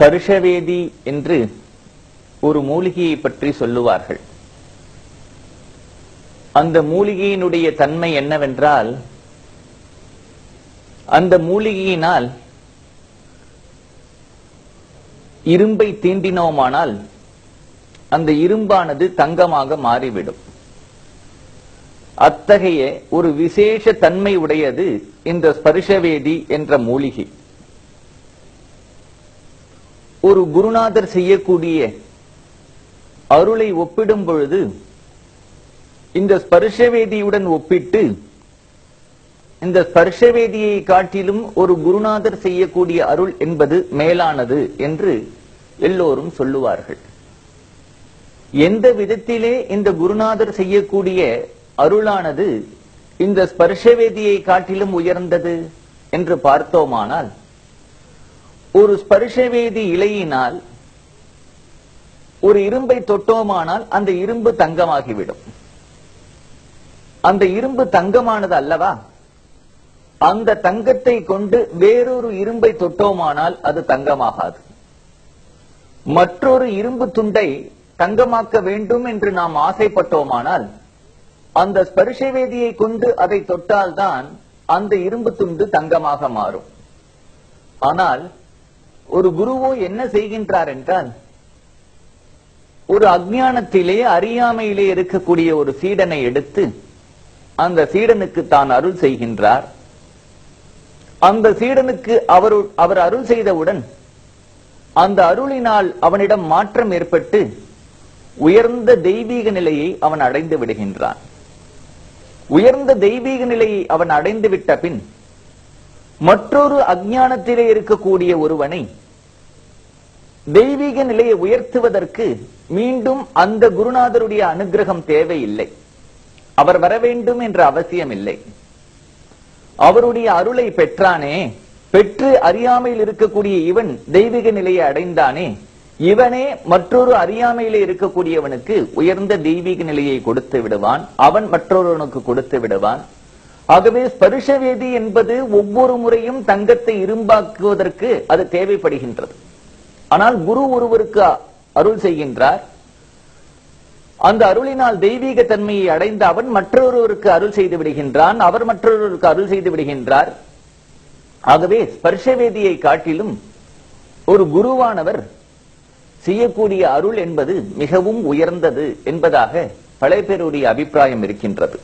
ஸ்பர்ஷவேதி என்று ஒரு மூலிகையை பற்றி சொல்லுவார்கள். அந்த மூலிகையினுடைய தன்மை என்னவென்றால் அந்த மூலிகையினால் இரும்பை தீண்டினோமானால் அந்த இரும்பானது தங்கமாக மாறிவிடும். அத்தகைய ஒரு விசேஷ தன்மை உடையது இந்த ஸ்பர்ஷவேதி என்ற மூலிகை. ஒரு குருநாதர் செய்யக்கூடிய அருளை ஒப்பிடும் பொழுது இந்த ஸ்பர்ஷவேதியுடன் ஒப்பிட்டு இந்த ஸ்பர்ஷவேதியை காட்டிலும் ஒரு குருநாதர் செய்யக்கூடிய அருள் என்பது மேலானது என்று எல்லோரும் சொல்லுவார்கள். எந்த விதத்திலே இந்த குருநாதர் செய்யக்கூடிய அருளானது இந்த ஸ்பர்ஷவேதியை காட்டிலும் உயர்ந்தது என்று பார்த்தோமானால் ஒரு ஸ்பரிஷவேதி இலையினால் ஒரு இரும்பை தொட்டோமானால் அந்த இரும்பு தங்கமாகிவிடும். அந்த இரும்பு தங்கமானது அல்லவா? அந்த தங்கத்தை கொண்டு வேறொரு இரும்பை தொட்டோமானால் அது தங்கமாகாது. மற்றொரு இரும்பு துண்டை தங்கமாக்க வேண்டும் என்று நாம் ஆசைப்பட்டோமானால் அந்த ஸ்பர்ஷவேதியை கொண்டு அதை தொட்டால்தான் அந்த இரும்பு துண்டு தங்கமாக மாறும். ஆனால் ஒரு குருவோ என்ன செய்கின்றார் என்றால் ஒரு அஜானத்திலே அறியாமையிலே இருக்கக்கூடிய ஒரு சீடனை எடுத்து அந்த சீடனுக்கு தான் அருள் செய்கின்றார். அந்த சீடனுக்கு அவர் அவர் அருள் செய்தவுடன் அந்த அருளினால் அவனிடம் மாற்றம் ஏற்பட்டு உயர்ந்த தெய்வீக நிலையை அவன் அடைந்து விடுகின்றான். உயர்ந்த தெய்வீக நிலையை அவன் அடைந்து விட்ட பின் மற்றொரு அஜானத்திலே இருக்கக்கூடிய ஒருவனை தெய்வீக நிலையை உயர்த்துவதற்கு மீண்டும் அந்த குருநாதருடைய அனுகிரகம் தேவையில்லை. அவர் வர வேண்டும் என்ற அவசியம் இல்லை அவருடைய அருளை பெற்றானே பெற்று அறியாமையில் இருக்கக்கூடிய இவன் தெய்வீக நிலையை அடைந்தானே இவனே மற்றொரு அறியாமையிலே இருக்கக்கூடியவனுக்கு உயர்ந்த தெய்வீக நிலையை கொடுத்து விடுவான் அவன் மற்றொருவனுக்கு கொடுத்து விடுவான். ஆகவே ஸ்பர்ஷவேதி என்பது ஒவ்வொரு முறையும் தங்கத்தை இரும்பாக்குவதற்கு அது தேவைப்படுகின்றது. ஆனால் குரு ஒருவருக்கு அருள் செய்கின்றார். அந்த அருளினால் தெய்வீக தன்மையை அடைந்த அவன் மற்றொருவருக்கு அருள் செய்து விடுகின்றான். அவர் மற்றொருவருக்கு அருள் செய்து விடுகின்றார். ஆகவே ஸ்பர்ஷ வேதியை காட்டிலும் ஒரு குருவானவர் செய்யக்கூடிய அருள் என்பது மிகவும் உயர்ந்தது என்பதாக பல பேருடைய அபிப்பிராயம் இருக்கின்றது.